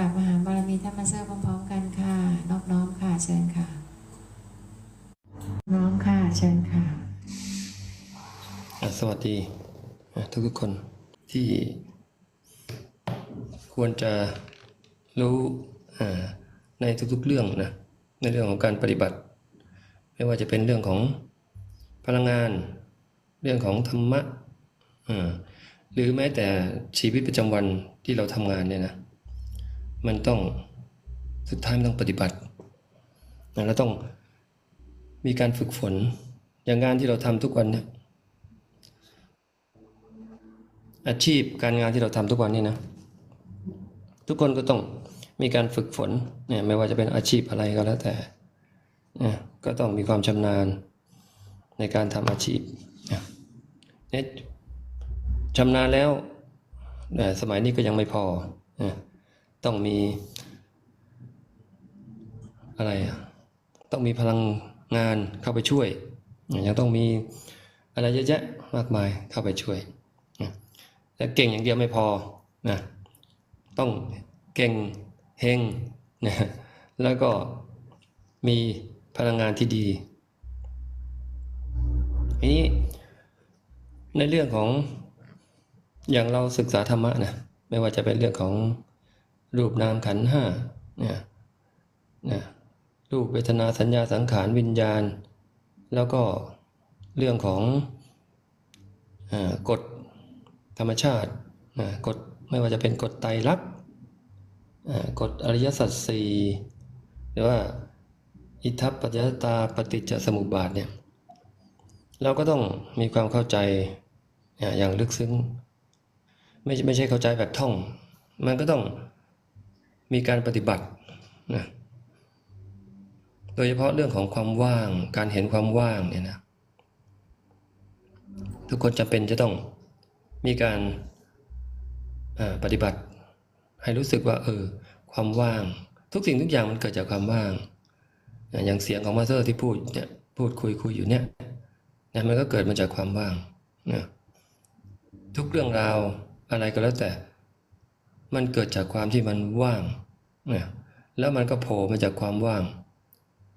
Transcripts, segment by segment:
กราบมหาบารมีธรรมเซอร์พร้อมๆกันค่ะนอบน้อมค่ะเชิญค่ะ น้อมค่ะเชิญค่ะ สวัสดีทุกทุกๆคนที่ควรจะรู้ในทุกๆเรื่องนะในเรื่องของการปฏิบัติ ไม่ว่าจะเป็นเรื่องของพลังงาน เรื่องของธรรมะหรือแม้แต่ชีวิตประจำวันที่เราทำงานเนี่ยนะ มันต้องสุดท้ายมันต้องปฏิบัตินะเราต้องมีการฝึกฝนอย่างงานที่เราทำทุกวันเนี่ยอาชีพการงานที่เราทำทุกวันนี้นะ ทุกคนก็ต้องมีการฝึกฝนเนี่ยไม่ว่าจะเป็นอาชีพอะไรก็แล้วแต่เนี่ยก็ต้องมีความชำนาญในการทำอาชีพเนี่ยชำนาญแล้วเนี่ยสมัยนี้ก็ยังไม่พอ ต้องมีอะไรต้องมีพลังงานเข้าไปช่วยยยังต้องมีอะไรเยอะแยะมากมายเข้าไปช่วยและเก่งอย่างเดียวไม่พอนะต้องเก่งเฮงนะแล้วก็มีพลังงานที่ดีทีนี้ในเรื่องของอย่างเราศึกษาธรรมะนะไม่ว่าจะเป็นเรื่องของ รูปนามขันห้าเนี่ยนะรูปเวทนาสัญญาสังขารวิญญาณ แล้วก็เรื่องของอกฎธรรมชาตินะกฎไม่ว่าจะเป็นกฎไตรลักษณ์กฎอริยสัจสี่หรือว่าอิทัปปัจจยตาปฏิจจสมุปบาทเนี่ยเราก็ต้องมีความเข้าใจอ่าอย่างลึกซึ้ง ไม่ไม่ใช่เข้าใจแบบท่อง มันก็ต้อง มีการปฏิบัตินะโดยเฉพาะเรื่องของความว่าง การเห็นความว่างเนี่ยนะทุกคนจำเป็นจะต้องมีการปฏิบัติ ให้รู้สึกว่า เออ ความว่าง ทุกสิ่งทุกอย่างมันเกิดจากความว่าง อย่างเสียงของมาสเตอร์ที่พูดเนี่ยพูดคุยคุยอยู่เนี่ยนี่ยมันก็เกิดมาจากความว่างนะทุกเรื่องราวอะไรก็แล้วแต่ มันเกิดจากความที่มันว่างนะแล้วมันก็โผล่มาจากความว่าง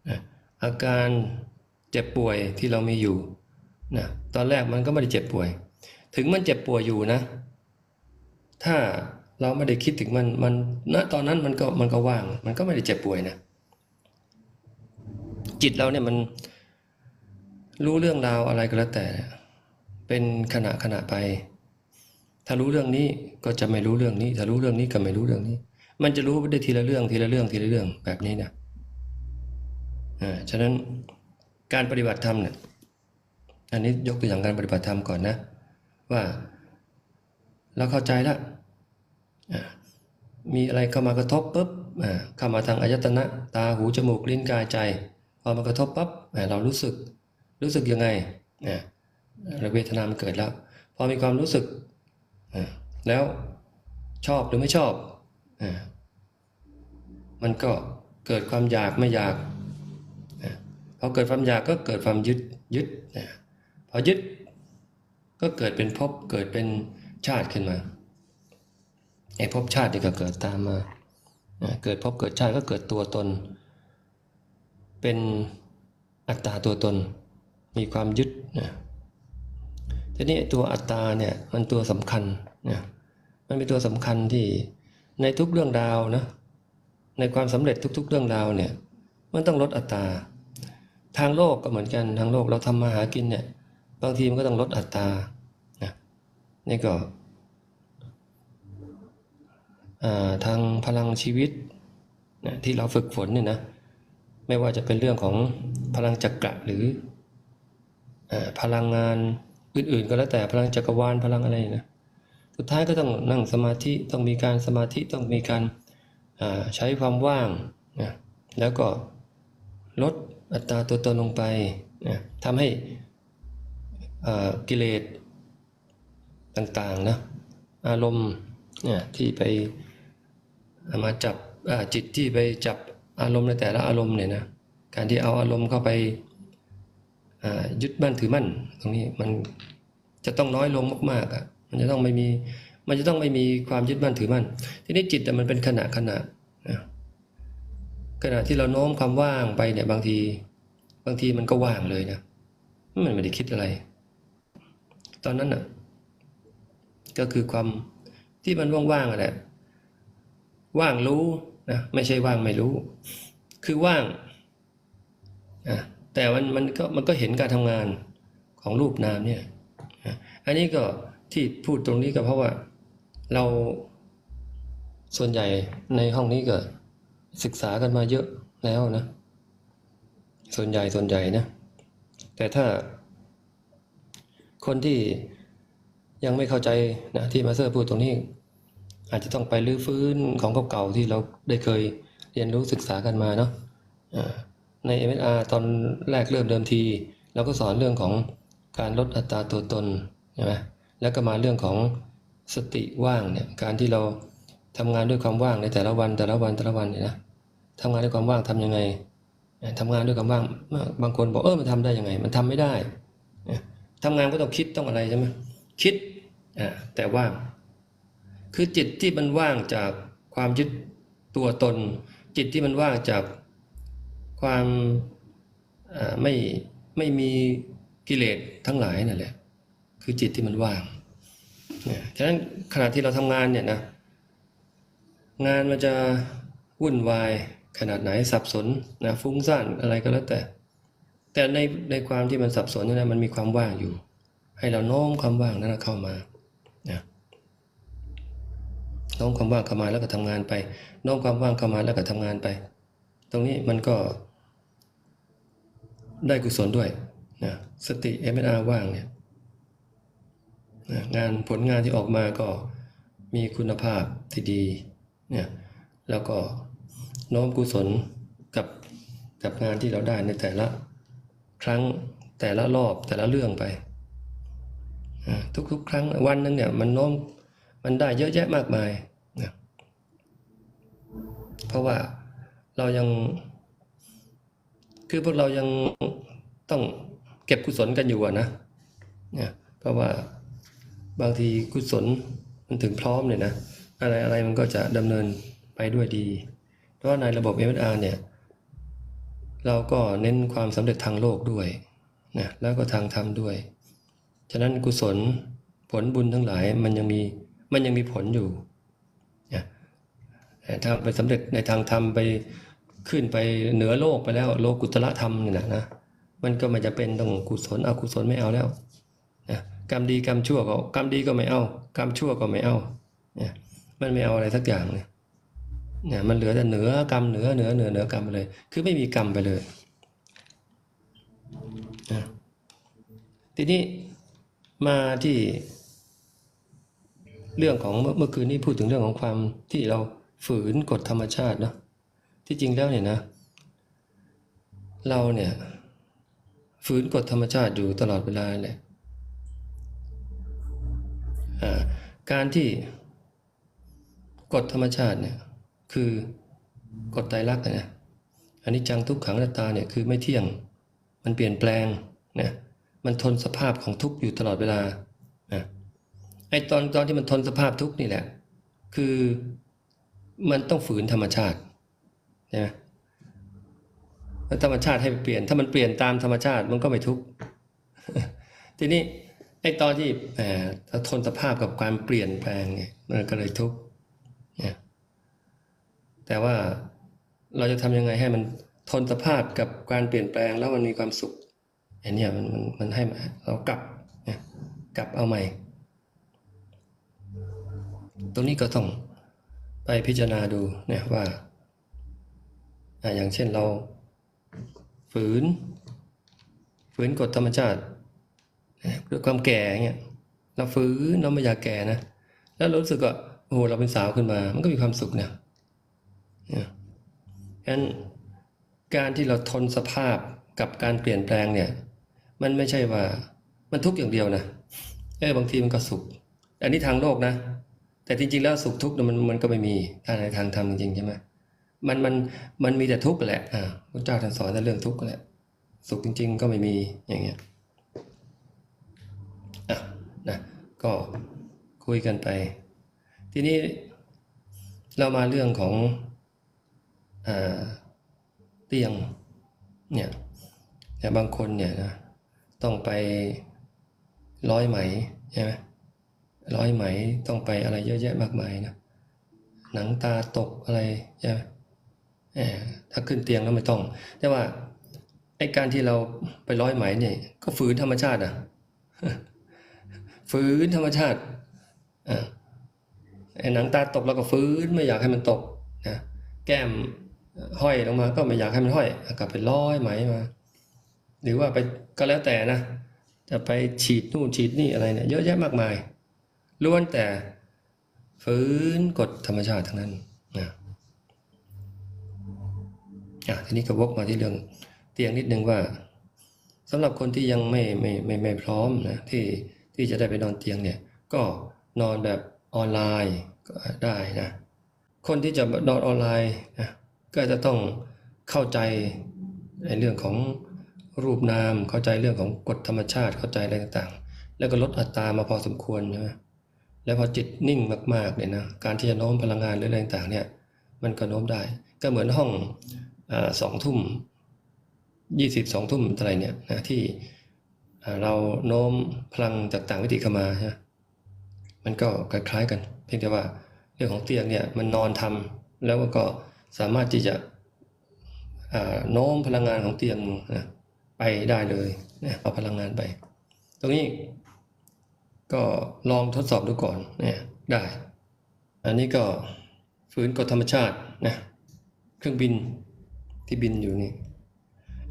นะอาการเจ็บป่วยที่เรามีอยู่นะตอนแรกมันก็ไม่ได้เจ็บป่วย ถึงมันเจ็บป่วยอยู่นะ ถ้าเราไม่ได้คิดถึงมันมันณตอนนั้นมันก็มันก็ว่าง มันก็ไม่ได้เจ็บป่วยนะ จิตเราเนี่ยมันรู้เรื่องราวอะไรก็แล้วแต่ เป็นขณะขณะไป ถ้ารู้เรื่องนี้ก็จะไม่รู้เรื่องนี้ ถ้ารู้เรื่องนี้ก็ไม่รู้เรื่องนี้ มันจะรู้ได้ทีละเรื่องทีละเรื่องทีละเรื่องแบบนี้นะอ่าฉะนั้นการปฏิบัติธรรมเนี่ยอันนี้ยกตัวอย่างการปฏิบัติธรรมก่อนนะ ว่าเราเข้าใจแล้วอ่ามีอะไรเข้ามากระทบปุ๊บอ่าเข้ามาทางอายตนะ ตาหูจมูกลิ้นกายใจ พอมากระทบปั๊บอ่าเรารู้สึกรู้สึกยังไงอ่าเวทนามันเกิดแล้ว พอมีความรู้สึก แล้วชอบหรือไม่ชอบอมันก็เกิดความอยากไม่อยากอพอเกิดความอยากก็เกิดความยึดยึดอพอยึดก็เกิดเป็นภพเกิดเป็นชาติขึ้นมาไอ้ภพชาตินี่ก็เกิดตามมาอ่าเกิดภพเกิดชาติก็เกิดตัวตน เป็นอัตตาตัวตน มีความยึดนะ ทีนี้ตัวอัตตาเนี่ยมันตัวสำคัญนะมันเป็นตัวสำคัญที่ในทุกเรื่องราวนะในความสำเร็จทุก ๆ เรื่องราวเนี่ยมันต้องลดอัตตาทางโลกก็เหมือนกันทางโลกเราทำมาหากินเนี่ยบางทีมันก็ต้องลดอัตรานะนี่ก็ทางพลังชีวิตนะที่เราฝึกฝนเนี่ยนะไม่ว่าจะเป็นเรื่องของพลังจักระหรืออพลังงาน อื่นๆ ก็แล้วแต่พลังจักรวาลพลังอะไรนะสุดท้ายก็ต้องนั่งสมาธิต้องมีการสมาธิต้องมีการใช้ความว่างนะแล้วก็ลดอัตราตัวตนลงไปนะทำให้กิเลสต่างๆนะอารมณ์นี่ยที่ไปมาจับจิตที่ไปจับอารมณ์ในแต่ละอารมณ์เนี่ยนะการที่เอาอารมณ์เข้าไป ยึดมั่นถือมั่นตรงนี้มันจะต้องน้อยลงมากๆอะมันจะต้องไม่มีมันจะต้องไม่มีความยึดมั่นถือมั่นทีนี้จิตแต่มันเป็นขณะขณะนะขณะที่เราโน้มความว่างไปเนี่ยบางที บางทีมันก็ว่างเลยนะมันไม่ได้คิดอะไร ตอนนั้นน่ะ ก็คือความที่มันว่างๆอะแหละว่างรู้นะไม่ใช่ว่างไม่รู้ คือว่าง แต่มันมันก็มันก็เห็นการทำงานของรูปนามเนี่ยอันนี้ก็ที่พูดตรงนี้ก็เพราะว่าเราส่วนใหญ่ในห้องนี้ก็ศึกษากันมาเยอะแล้วนะ ส่วนใหญ่ส่วนใหญ่นะ แต่ถ้าคนที่ยังไม่เข้าใจนะที่มาสเตอร์พูดตรงนี้ อาจจะต้องไปรื้อฟื้นของเก่าๆที่เราได้เคยเรียนรู้ศึกษากันมาเนาะอ่า ใน MSR ตอนแรกเริ่มเดิมทีเราก็สอนเรื่องของการลดอัตราตัวตนใช่ไหมแล้วก็มาเรื่องของสติว่างเนี่ยการที่เราทำงานด้วยความว่างในแต่ละวันแต่ละวันแต่ละวันเนี่ยนะทำงานด้วยความว่างทำยังไงทำงานด้วยความว่างบางคนบอกเออมันทำได้ยังไง มันทำไม่ได้ทำงานก็ต้องคิดต้องอะไรใช่ไหมคิดอ่าแต่ว่างคือจิตที่มันว่างจากความยึดตัวตน จิตที่มันว่างจาก ความไม่ไม่มีกิเลสทั้งหลายนั่นแหละ คือจิตที่มันว่างเนี่ยฉะนั้นขณะที่เราทำงานเนี่ยนะงานมันจะวุ่นวายขนาดไหนสับสนนะฟุ้งซ่านอะไรก็แล้วแต่ แต่ในในความที่มันสับสนนี่นะมันมีความว่างอยู่ ให้เราโน้มความว่างนั้นเข้ามานะโน้มความว่างเข้ามาแล้วก็ทำงานไปโน้มความว่างเข้ามาแล้วก็ทำงานไป ตรงนี้มันก็ ได้กุศลด้วยนะสติเอเมอาว่างเนี่ยนะงานผลงานที่ออกมาก็มีคุณภาพที่ดีเนี่ยแล้วก็โน้มกุศลกับกับงานที่เราได้ในแต่ละครั้งแต่ละรอบแต่ละเรื่องไปอ่าทุกๆ ครั้งวันหนึงเนี่ยมันโน้มมันได้เยอะแยะมากมายนะเพราะว่าเรายัง คือพวกเรายังต้องเก็บกุศลกันอยู่อะนะเนี่ยเพราะว่าบางทีกุศลมันถึงพร้อมเนี่ยนะ อะไรอะไรมันก็จะดำเนินไปด้วยดี เพราะว่าในระบบ MSR เนี่ย เราก็เน้นความสำเร็จทางโลกด้วยนะแล้วก็ทางธรรมด้วย ฉะนั้นกุศลผลบุญทั้งหลายมันยังมีมันยังมีผลอยู่นะถ้าไปสำเร็จในทางธรรมไป ขึ้นไปเหนือโลกไปแล้ว โลกุตละธรรมเนี่ยนะนะมันก็มันจะเป็นต้องกุศลอกุศลไม่เอาแล้วนะกรรมดีกรรมชั่วก็กรรมดีก็ไม่เอา กรรมชั่วก็ไม่เอาเนี่ยมันไม่เอาอะไรสักอย่างเลยเนี่ยมันเหลือแต่เหนือกรรมเหนือเหนือเหนือเหนือกรรมไปเลย คือไม่มีกรรมไปเลยนะทีนี้มาที่ เรื่องของเมื่อเมื่อคืนนี้พูดถึงเรื่องของความที่เราฝืนกฎธรรมชาติเนาะ ที่จริงแล้วเนี่ยนะ เราเนี่ยฝืนกฎธรรมชาติอยู่ตลอดเวลาเลยการที่กฎธรรมชาติเนี่ยคือกฎไตรลักษณ์นะอันนี้จังทุกขังนัตตาเนี่ยคือไม่เที่ยง มันเปลี่ยนแปลงนะมันทนสภาพของทุกข์อยู่ตลอดเวลานะไอตอนตอนที่มันทนสภาพทุกข์นี่แหละ คือมันต้องฝืนธรรมชาติ ใช่ไหมแล้วธรรมชาติให้เปลี่ยน ถ้ามันเปลี่ยนตามธรรมชาติมันก็ไม่ทุกข์ทีนี้ไอ้ตอนที่แหมถ้าทนสภาพกับการเปลี่ยนแปลงเนี่ยมันก็เลยทุกข์เนี่ยแต่ว่าเราจะทำยังไงให้มันทนสภาพกับการเปลี่ยนแปลงแล้วมันมีความสุขไอเนี่มันมันมันให้เรากลับเนี่ยกลับเอาใหม่ ตรงนี้ก็ต้องไปพิจารณาดูเนี่ยว่า อ่าอย่างเช่นเราฝืน ฝืนกฎธรรมชาติด้วยความแก่เงี้ยเราฝืนเราไม่อยากแก่นะ แล้วรู้สึกว่าโอ้โหเราเป็นสาวขึ้นมา มันก็มีความสุขเนี่ยเนี่ยฉะนั้นการที่เราทนสภาพกับการเปลี่ยนแปลงเนี่ย มันไม่ใช่ว่ามันทุกข์อย่างเดียวนะเออบางทีมันก็สุข อันนี้ทางโลกนะ แต่จริงๆแล้วสุขทุกข์มันมันก็ไม่มีถ้าในทางธรรมจริงๆใช่ไหม มันมันมันมีแต่ทุกข์แหละอ่าพระเจ้าท่านสอนแต่เรื่องทุกข์แหละ สุขจริง ๆ ก็ไม่มีอย่างเงี้ยอะนะก็คุยกันไป ทีนี้เรามาเรื่องของอาเตียงเนี่ยแต่บางคนเนี่ยนะต้องไปร้อยไหมใช่ไหมร้อยไหมต้องไปอะไรเยอะแยะมากมายนะหนังตาตกอะไรใช่ไหม ถ้าขึ้นเตียงแล้วไม่ต้อง แต่ว่าไอ้การที่เราไปร้อยไหมเนี่ย ก็ฝืนธรรมชาติอะฝืนธรรมชาติอ่าไอ้หนังตาตกแล้วก็ฟื้นไม่อยากให้มันตกนะแก้มห้อยลงมา ก็ไม่อยากให้มันห้อยกลับไปร้อยไหมมา หรือว่าไปก็แล้วแต่นะจะไปฉีดนู่นฉีดนี่อะไรเนี่ยเยอะแยะมากมายล้วนแต่ฟื้นกฎธรรมชาติทั้งนั้นนะ อะทีนี้ก็วกมาที่เรื่องเตียงนิดนึงว่าสำหรับคนที่ยังไม่ไม่ไม่ไม่พร้อมนะที่ที่จะได้ไปนอนเตียงเนี่ย ก็นอนแบบออนไลน์ก็ได้นะคนที่จะนอนออนไลน์นะก็จะต้องเข้าใจในเรื่องของรูปนามเข้าใจเรื่องของกฎธรรมชาติเข้าใจอะไรต่างๆ แล้วก็ลดอัตรามาพอสมควรใช่ไหมแล้วพอจิตนิ่งมากๆเนี่ยนะการที่จะโน้มพลังงานหรืออะไรต่างๆเนี่ยมันก็โน้มได้ ก็เหมือนห้อง สองทุ่มยี่สิบสองทุ่มอะไรเนี่ยนะที่เราโน้มพลังจากต่างวิถีเข้ามาใช่ไหมมันก็คล้ายๆกัน เพียงแต่ว่าเรื่องของเตียงเนี่ยมันนอนทำแล้วก็สามารถที่จะโน้มพลังงานของเตียงนะไปได้เลยนะเอาพลังงานไป ตรงนี้ก็ลองทดสอบดูก่อนเนี่ยได้ อันนี้ก็ฝืนกฎธรรมชาตินะเครื่องบิน ที่บินอยู่นี่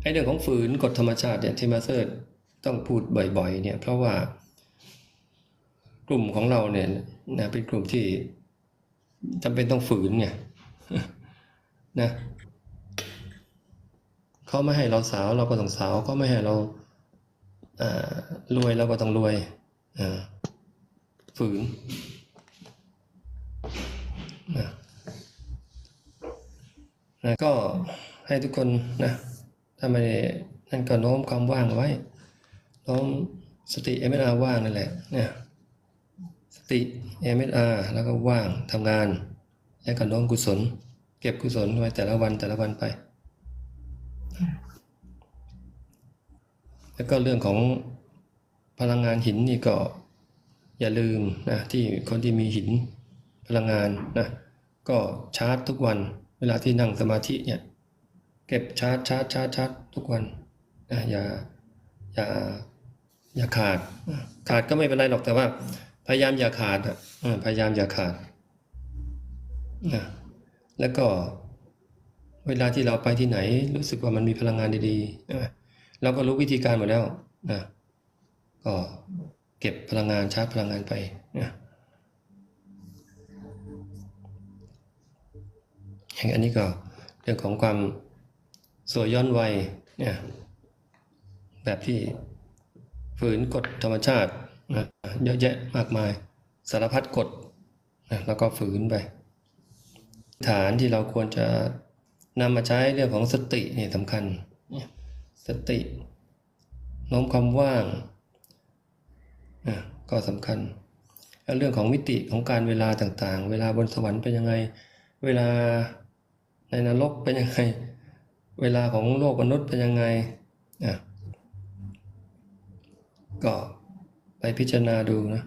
ไอเรื่องของฝืนกฎธรรมชาติเนี่ยที่มาเตอร์ต้องพูดบ่อยๆ เนี่ย เพราะว่ากลุ่มของเราเนี่ยนะเป็นกลุ่มที่จำเป็นต้องฝืนไงนะเขาไม่ให้เราสาวเราก็ต้องสาวเขาไม่ให้เราอ่ารวยเราก็ต้องรวยอ่าฝืนนะนะก็ ให้ทุกคนนะถ้าไม่ได้นั่นก็โน้มความว่างไว้ โน้มสติเอเมอาว่างนั่นแหละเนี่ยสติ MSR แล้วก็ว่างทำงาน แล้วก็น้อมกุศล เก็บกุศลไว้แต่ละวันแต่ละวันไป แล้วก็เรื่องของพลังงานหินนี่ก็อย่าลืมนะที่คนที่มีหินพลังงานนะก็ชาร์จทุกวันเวลาที่นั่งสมาธิเนี่ย เก็บชาร์จชาร์จชาร์จชาร์จทุกวันนะอย่าอย่าอย่าขาด ขาดก็ไม่เป็นไรหรอกแต่ว่า พยายามอย่าขาดอะพยายามอย่าขาดนะแล้วก็เวลาที่เราไปที่ไหน รู้สึกว่ามันมีพลังงานดีๆใช่ไหมเราก็รู้วิธีการหมดแล้วนะก็เก็บพลังงานชาร์จพลังงานไปนะอย่างอันนี้ก็เรื่องของความ สวยย้อนวัยเนี่ยแบบที่ฝืนกฎธรรมชาตินะเยอะแยะมากมาย สารพัดกฎนะแล้วก็ฝืนไป ฐานที่เราควรจะนำมาใช้เรื่องของสตินี่สำคัญ สติโน้มความว่างนะก็สำคัญ แล้วเรื่องของมิติของการเวลาต่างๆ เวลาบนสวรรค์เป็นยังไง เวลาในนรกเป็นยังไง เวลาของโลกมนุษย์เป็นยังไงอะก็ไปพิจารณาดูนะ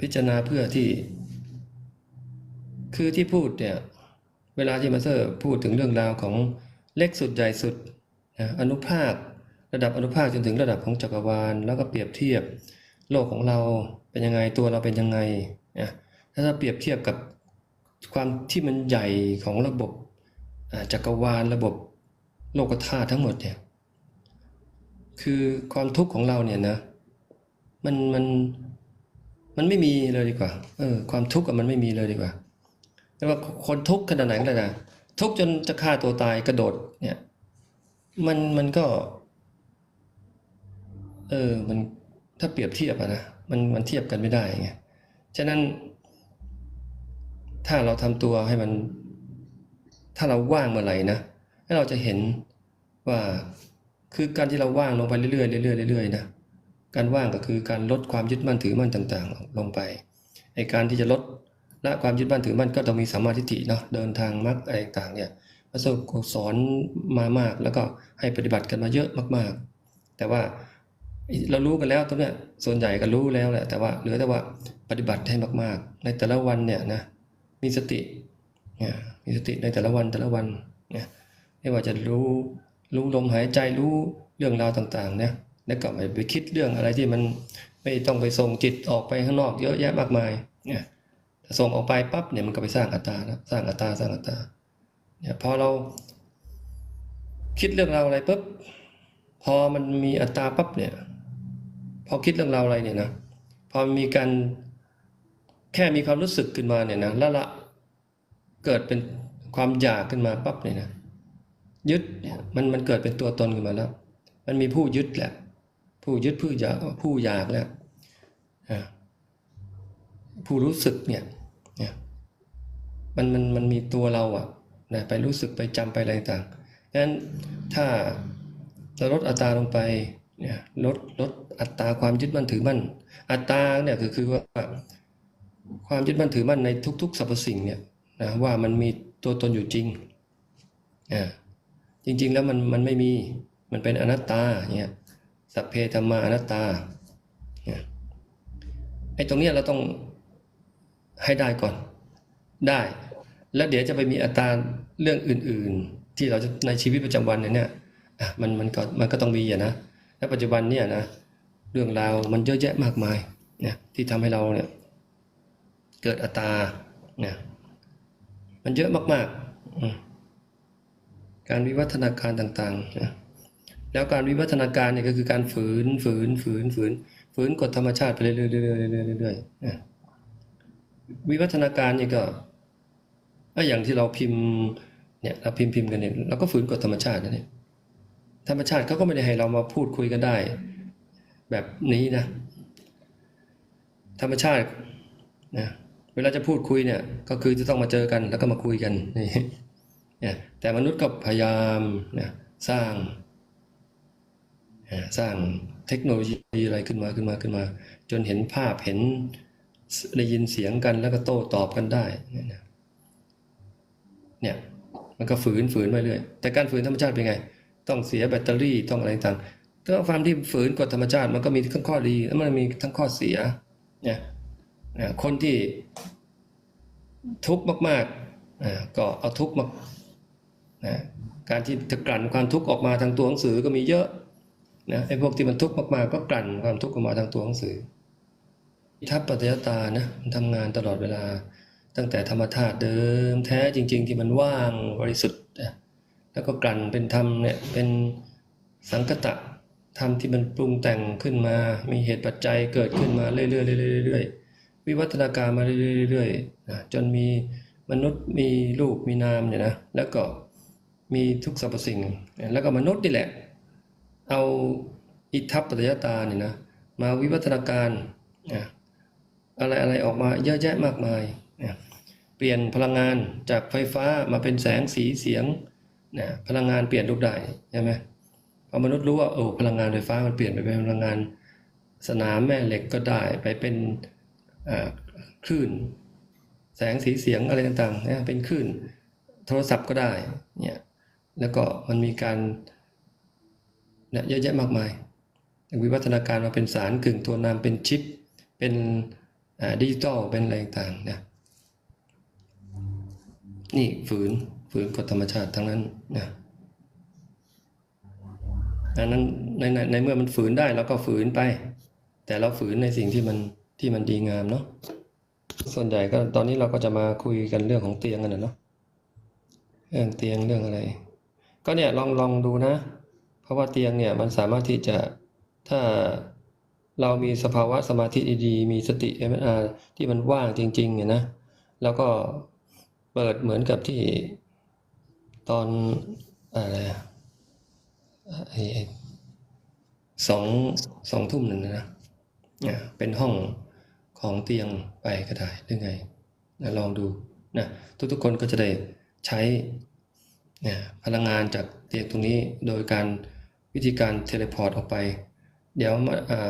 พิจารณาเพื่อที่ คือที่พูดเนี่ย เวลาที่มาเตอร์พูดถึงเรื่องราวของเล็กสุดใหญ่สุดนะอนุภาคระดับอนุภาคจนถึงระดับของจักรวาล แล้วก็เปรียบเทียบโลกของเราเป็นยังไงตัวเราเป็นยังไงนะถ้าเราเปรียบเทียบกับ ความที่มันใหญ่ของระบบจักรวาลระบบโลกธาตุทั้งหมดเนี่ยคือความทุกข์ของเราเนี่ยนะมันมันมันไม่มีเลยดีกว่าเออความทุกข์มันไม่มีเลยดีกว่า แต่ว่าคนทุกข์ขนาดไหนก็ได้นะทุกข์จนจะฆ่าตัวตายกระโดดเนี่ยมันมันก็ เออมันถ้าเปรียบเทียบอะนะมันมันเทียบกันไม่ได้ไงฉะนั้น ถ้าเราทำตัวให้มัน ถ้าเราว่างเมื่อไหร่นะให้เราจะเห็นว่าคือการที่เราว่างลงไปเรื่อยๆเรื่อยๆเรื่อยๆนะการว่างก็คือการลดความยึดมั่นถือมั่นต่างๆ ลงไปไอการที่จะลดละความยึดมั่นถือมั่นก็ต้องมีสัมมาทิฏฐิเนาะเดินทางมรรคอะไรต่างเนี่ยพระสงฆ์สอนมามาก แล้วก็ให้ปฏิบัติกันมาเยอะมากๆ แต่ว่าเรารู้กันแล้วตรงเนี้ยส่วนใหญ่ก็รู้แล้วแหละแต่ว่าเหลือแต่ว่าปฏิบัติให้มากๆ ในแต่ละวันเนี่ยนะ มีสติเนี่ยมีสติในแต่ละวันแต่ละวันเนี่ยไม่ว่าจะรู้รู้ลมหายใจรู้เรื่องราวต่างๆเนี่ยแล้วก็ไม่ไปคิดเรื่องอะไรที่มันไม่ต้องไปส่งจิตออกไปข้างนอกเยอะแยะมากมายเนี่ยถ้าส่งออกไปปั๊บเนี่ยมันก็ไปสร้างอัตตานะสร้างอัตตาสร้างอัตตาเนี่ยพอเราคิดเรื่องราวอะไรปุ๊บพอมันมีอัตตาปั๊บเนี่ยพอคิดเรื่องราวอะไรเนี่ยนะพอมีการ แค่มีความรู้สึกขึ้นมาเนี่ยนะล้วละเกิดเป็นความอยากขึ้นมาปั๊บเนี่ยนะยึดเนี่ยมันมันเกิดเป็นตัวตนขึ้นมาแล้ว มันมีผู้ยึดแหละ ผู้ยึดผู้อยากผู้อยากแล้วผู้รู้สึกเนี่ยมันมันมันมีตัวเราอะนะไปรู้สึกไปจำไปอะไรต่างๆงั้นถ้าเราลดอัตราลงไปเนี่ยลดลดอัตราความยึดมั่นถือมั่นอัตราเนี่ยคือคือว่า ความยึดมั่นถือมั่นในทุก ๆ สรรพสิ่งเนี่ยนะว่ามันมีตัวตนอยู่จริงอ่าจริง ๆ แล้วมันมันไม่มีมันเป็นอนัตตาเนี่ยสัพเพธรรมาอนัตตาเนี่ยไอ้ตรงเนี้ยเราต้องให้ได้ก่อนได้ แล้วเดี๋ยวจะไปมีอัตราเรื่องอื่น ๆ ที่เราจะในชีวิตประจำวันเนี่ยมันมันก็มันก็ต้องมีอะนะและปัจจุบันเนี่ยนะเรื่องราวมันเยอะแยะมากมายเนี่ยที่ทำให้เราเนี่ย เกิดอัตราเนี่ยมันเยอะมากๆ การวิวัฒนาการต่างๆนะแล้วการวิวัฒนาการเนี่ยก็คือการฝืนฝืนฝืนฝืนฝืนกฎธรรมชาติไปเรื่อยๆเรื่อยๆเรื่อยๆเรื่อยๆนะวิวัฒนาการเนี่ก็ก็อย่างที่เราพิมพ์เนี่ยเราพิมพ์พิมพ์กันเนี่ยเราก็ฝืนกฎธรรมชาตินะเนี่ยธรรมชาติเขาก็ไม่ได้ให้เรามาพูดคุยกันได้ แบบนี้นะ ธรรมชาตินะ เวลาจะพูดคุยเนี่ย ก็คือจะต้องมาเจอกันแล้วก็มาคุยกันนี่เนี่ยแต่มนุษย์ก็พยายามนะสร้างสร้างเทคโนโลยีอะไรขึ้นมาขึ้นมาขึ้นมา จนเห็นภาพเห็นได้ยินเสียงกันแล้วก็โต้ตอบกันได้เนี่ยเนี่ยมันก็ฝืนฝืนไปเรื่อยแต่การฝืนธรรมชาติเป็นไง ต้องเสียแบตเตอรี่ต้องอะไรต่างๆถ้าความที่ฝืนกฎธรรมชาติมันก็มีทั้งข้อดีแล้วมันมีทั้งข้อเสียเนี่ย คนที่ทุกข์มากๆอ่าก็เอาทุกข์มาการที่จะกลั่นความทุกข์ออกมาทางตัวหนังสือก็มีเยอะนะไอ้พวกที่มันทุกข์มากๆก็กลั่นความทุกข์ออกมาทางตัวหนังสือทัพปัจจยตานะมันทำงานตลอดเวลา ตั้งแต่ธรรมธาตุเดิมแท้จริง ๆ ที่มันว่างบริสุทธิ์แล้วก็กลั่นเป็นธรรมเนี่ยเป็นสังคตะธรรมที่มันปรุงแต่งขึ้นมา มีเหตุปัจจัยเกิดขึ้นมาเรื่อยๆเรื่อยๆเรื่อยๆ วิวัฒนาการมาเรื่อยๆนะจนมีมนุษย์มีรูปมีนามเนี่ยนะแล้วก็มีทุกสรรพสิ่ง แล้วก็มนุษย์นี่แหละ เอาอิทัปปัจจยตาเนี่ยนะมาวิวัฒนาการนะอะไรอะไรออกมาเยอะแยะมากมายนะเปลี่ยนพลังงานจากไฟฟ้ามาเป็นแสงสีเสียงนะพลังงานเปลี่ยนรูปได้ใช่ไหมพอมนุษย์รู้ว่าโอ้พลังงานไฟฟ้ามันเปลี่ยนไปเป็นพลังงาน สนามแม่เหล็กก็ได้ไปเป็น คลื่น แสงสีเสียงอะไรต่างๆนะเป็นคลื่น โทรศัพท์ก็ได้เนี่ยแล้วก็มันมีการเนี่ยเยอะแยะมากมาย วิวัฒนาการมาเป็นสารกึ่งตัวนามเป็นชิป เป็นดิจิตอลเป็นอะไรต่างๆนะนี่ฝืนฝืนกฎธรรมชาติทั้งนั้นนะอันนั้นในในในเมื่อมันฝืนได้เราก็ฝืนไป แต่เราฝืนในสิ่งที่มัน ที่มันดีงามเนาะส่วนใหญ่ก็ตอนนี้เราก็จะมาคุยกันเรื่องของเตียงกันนะเนาะเรื่องเตียงเรื่องอะไร ก็เนี่ยลองลองดูนะ เพราะว่าเตียงเนี่ยมันสามารถที่จะถ้าเรามีสภาวะสมาธิดีๆมีสติ MSR ที่มันว่างจริงๆเนี่ยนะ แล้วก็เปิดเหมือนกับที่ตอนอะไรอะสองสองทุ่มนั่นนะนะเนี่ยเป็นห้อง ของเตียงไปก็ได้หรือไงนะลองดูนะทุกๆคนก็จะได้ใช้พลังงานจากเตียงตรงนี้โดยการวิธีการเทเลพอร์ตออกไป เดี๋ยว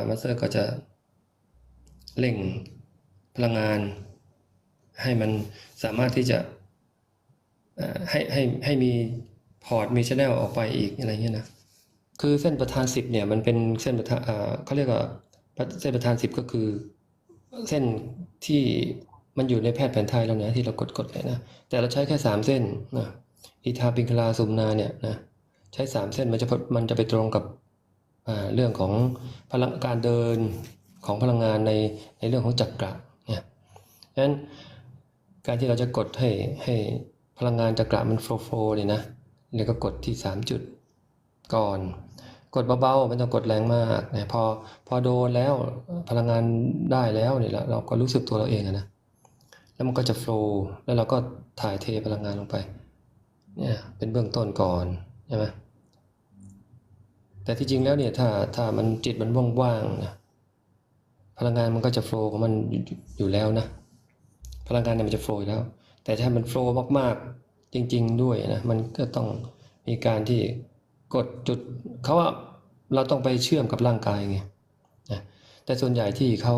มาสเตอร์ก็จะเร่งพลังงาน ให้มันสามารถที่จะให้ให้ให้มีพอร์ตมีชแนลออกไปอีกอะไรเงี้ยนะคือเส้นประธานสิบเนี่ยมันเป็นเส้นประธานเขาเรียกว่าเส้นประธานสิบก็คือ เส้นที่มันอยู่ในแพทย์แผนไทยแล้วนะที่เรากดกดเลยนะ แต่เราใช้แค่สามเส้นนะอีทาปิงคลาสุมนาเนี่ยนะใช้สามเส้นมันจะมันจะไปตรงกับเรื่องของพลังการเดินของพลังงานในในเรื่องของจักระเนี่ยฉะนั้นการที่เราจะกดให้ให้พลังงานจักระมันโฟล์โฟเนี่ยนะเราก็กดที่สามจุดก่อน กดเบาๆไม่ต้องกดแรงมากนะพอพอโดนแล้วพลังงานได้แล้วเนี่ยเราก็รู้สึกตัวเราเองนะแล้วมันก็จะโฟล์แล้วเราก็ถ่ายเทพลังงานลงไปเนี่ยเป็นเบื้องต้นก่อนใช่ไหมแต่ที่จริงแล้วเนี่ยถ้าถ้ามันจิตมันว่างๆนะพลังงานมันก็จะโฟล์ของมันอยู่แล้วนะพลังงานเนี่ยมันจะโฟล์แล้ว แต่ถ้ามันโฟล์มากๆจริง ๆ ด้วยนะมันก็ต้องมีการที่ กดจุดเขาว่าเราต้องไปเชื่อมกับร่างกายไงนะแต่ส่วนใหญ่ที่เขา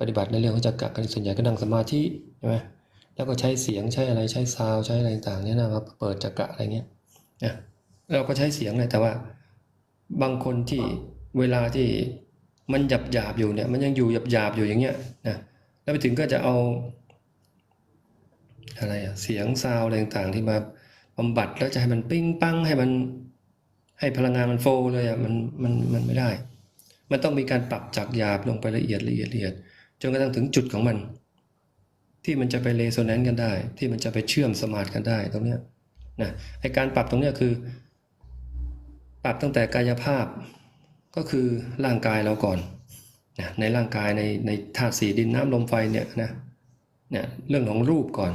ปฏิบัติในเรื่องของจักระกันส่วนใหญ่ก็นั่งสมาธิใช่ไหมแล้วก็ใช้เสียงใช้อะไรใช้ซาวใช้อะไรต่างๆเนี่ยนะมาเปิดจักระอะไรเงี้ยนะเราก็ใช้เสียงเลยแต่ว่าบางคนที่เวลาที่มันหยาบหยาบอยู่เนี่ยมันยังอยู่หยาบหยาบอยู่อย่างเงี้ยนะแล้วไปถึงก็จะเอาอะไรอะเสียงซาวอะไรต่างๆที่มาบำบัดแล้วจะให้มันปิ้งปังให้มัน ให้พลังงานมันโฟลเลยอะมันมันมันไม่ได้ มันต้องมีการปรับจากหยาบลงไปละเอียดละเอียดละเอียดจนกระทั่งถึงจุดของมัน ที่มันจะไปเรโซแนนซ์กันได้ ที่มันจะไปเชื่อมสมาธิกันได้ตรงเนี้ยนะไอการปรับตรงเนี้ยคือ ปรับตั้งแต่กายภาพก็คือร่างกายเราก่อนนะในร่างกายในในธาตุสีดินน้ำลมไฟเนี่ยนะเนี่ยเรื่องของรูปก่อน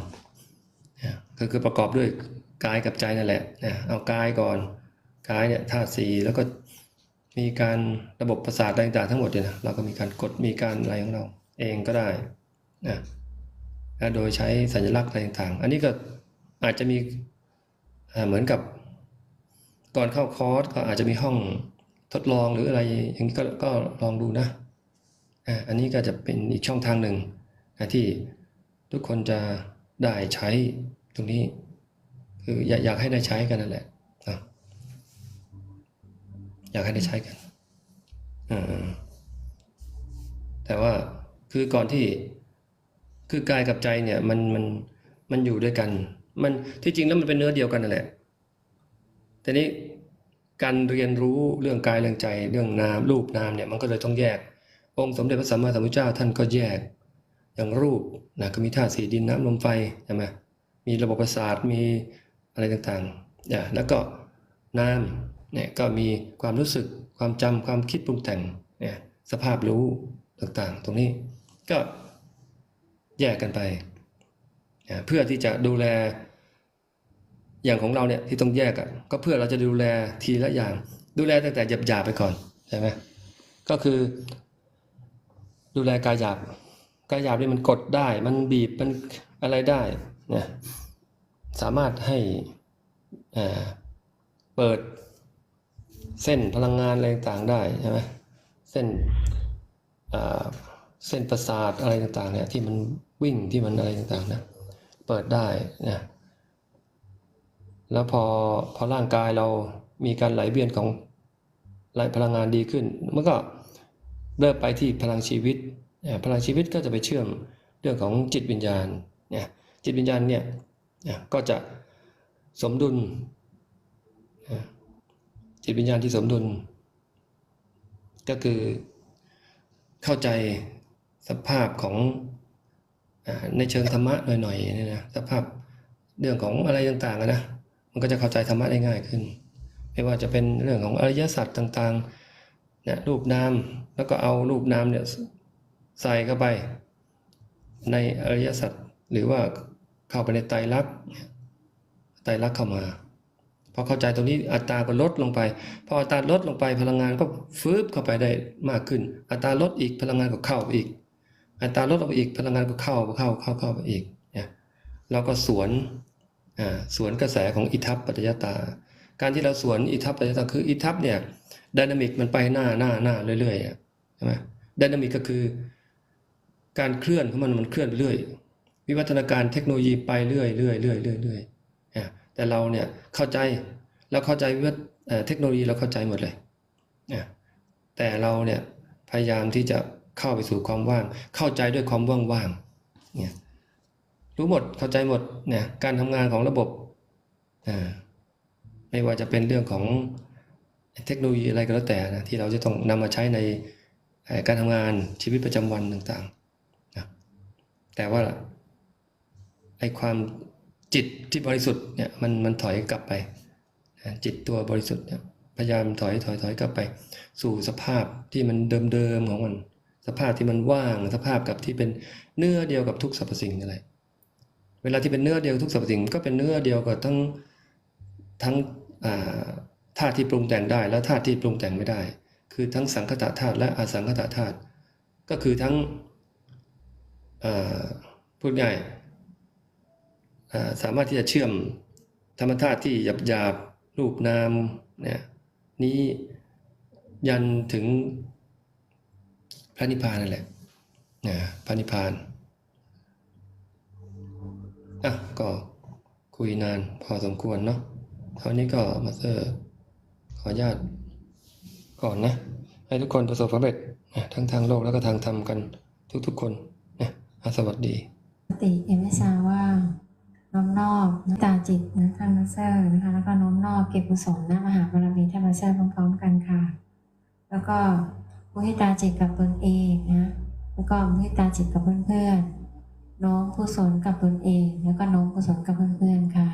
นะก็คือประกอบด้วยกายกับใจนั่นแหละนะเอากายก่อน กายเนี่ยธาตุสี่แล้วก็มีการระบบประสาทต่างๆทั้งหมดเนี่ยนะเราก็มีการกดมีการอะไรของเราเองก็ได้นะโดยใช้สัญลักษณ์อะไรต่างๆ อันนี้ก็อาจจะมีเหมือนกับก่อนเข้าคอร์สก็อาจจะมีห้องทดลองหรืออะไรอย่างนี้ก็ก็ลองดูนะอันนี้ก็จะเป็นอีกช่องทางหนึ่งนะที่ทุกคนจะได้ใช้ตรงนี้ คืออยากให้ได้ใช้กันนั่นแหละ อยากให้ได้ใช้กันอ่าแต่ว่าคือก่อนที่คือกายกับใจเนี่ย มันมันมันอยู่ด้วยกัน มันที่จริงแล้วมันเป็นเนื้อเดียวกันนั่นแหละแต่นี้การเรียนรู้เรื่องกายเรื่องใจ เรื่องนามรูปนามเนี่ยมันก็เลยต้องแยก องค์สมเด็จพระสัมมาสัมพุทธเจ้าท่านก็แยก อย่างรูปนะก็มีธาตุสี่ดินน้ำลมไฟใช่ไหมมีระบบประสาทมีอะไรต่างๆเนี่ยแล้วก็นาม เนี่ยก็มีความรู้สึกความจำความคิดปรุงแต่งเนี่ยสภาพรู้ต่างๆ ตรงนี้ก็แยกกันไปนเพื่อที่จะดูแลอย่างของเราเนี่ยที่ต้องแยกก็เพื่อเราจะดูแลทีละอย่าง ดูแลตั้งแต่หยาบๆไปก่อนใช่ไหมก็คือ ดูแลกายหยาบกายหยาบนี่มันกดได้ มันบีบมันอะไรได้เนี่ยสามารถให้เปิด เส้นพลังงานอะไรต่างได้ใช่ไหมเส้นเส้นประสาทอะไรต่างๆเนี่ยที่มันวิ่งที่มันอะไรต่างๆนะเปิดได้นะแล้วพอพอร่างกายเรามีการไหลเวียนของไหลพลังงานดีขึ้น มันก็เริ่มไปที่พลังชีวิต พลังชีวิตก็จะไปเชื่อมเรื่องของจิตวิญญาณเนี่ยจิตวิญญาณเนี่ยก็จะสมดุล จิตวิญญาณที่สมดุล ก็คือเข้าใจสภาพของในเชิงธรรมะหน่อยๆเนี่ยนะสภาพเรื่องของอะไรต่างๆนะมันก็จะเข้าใจธรรมะได้ง่ายขึ้น ไม่ว่าจะเป็นเรื่องของอริยสัจต่างๆเนี่ยรูปนามแล้วก็เอารูปนามเนี่ยใส่เข้าไป ในอริยสัจหรือว่าเข้าไปในไตรลักษณ์ไตรลักษณ์เข้ามา พอเข้าใจตรงนี้อัตราก็ลดลงไป พออัตราลดลงไปพลังงานก็ฟืบเข้าไปได้มากขึ้น อัตราลดอีกพลังงานก็เข้าอีก อัตราลดลงไปอีกพลังงานก็เข้าเข้าเข้าเข้าไปอีกเนี่ยเราก็สวนอ่าสวนกระแสของอิทัปปัจจยตา การที่เราสวนอิทัปปัจจตังคืออิทัปเนี่ยดินามิกมันไปหน้าหน้าหน้าเรื่อยๆใช่ไหมดินามิกก็คือ การเคลื่อนของมันมันเคลื่อนเรื่อย วิวัฒนาการเทคโนโลยีไปเรื่อยเรื่อยเรื่อยเรื่อยเรื่อยอะ แต่เราเนี่ยเข้าใจเราเข้าใจวิวัฒเอ่อเทคโนโลยีเราเข้าใจหมดเลยอะแต่เราเนี่ยพยายามที่จะเข้าไปสู่ความว่าง เข้าใจด้วยความว่างๆเนี่ยรู้หมดเข้าใจหมดเนี่ยการทำงานของระบบอ่าไม่ว่าจะเป็นเรื่องของเทคโนโลยีอะไรก็แล้วแต่นะที่เราจะต้องนำมาใช้ในการทำงานชีวิตประจำวันต่างๆนะแต่ว่าไอความ จิตที่บริสุทธิ์เนี่ยมันมันถอยกลับไปจิตตัวบริสุทธิ์เนี่ยพยายามถอยถอยถอยกลับไป สู่สภาพที่มันเดิมๆของมัน สภาพที่มันว่างสภาพกับที่เป็นเนื้อเดียวกับทุกสรรพสิ่งอะไรเวลาที่เป็นเนื้อเดียวทุกสรรพสิ่งก็เป็นเนื้อเดียวกับทั้งทั้งอ่าธาตุที่ปรุงแต่งได้ และธาตุที่ปรุงแต่งไม่ได้ คือทั้งสังคตธาตุและอสังคตธาตุก็คือทั้งพูดง่าย สามารถที่จะเชื่อมธรรมธาตุที่หยาบหยาบรูปนามเนี่ยนี้ยันถึงพระนิพพานนั่นแหละนะพระนิพพานอะก็คุยนานพอสมควรเนาะเท่านี้ก็มาเตอร์ขออนุญาตก่อนนะ ให้ทุกคนประสบความสำเร็จนะทั้งทางโลกแล้วก็ทางธรรมกันทุกๆคนนะสวัสดี สติเอ็มไม่ทราบว่า น้อมนอบน้ำตาจิตนะท่านมาเซอร์นะคะแล้วก็น้อมนอบเก็บกุศลนะมหาบารมีท่านมาเซอร์พร้อมๆกันค่ะ แล้วก็มุทิตาจิตกับตนเองนะแล้วก็มุทิตาจิตกับเพื่อนๆน้อมกุศลกับตนเอง แล้วก็น้อมกุศลกับเพื่อนๆค่ะ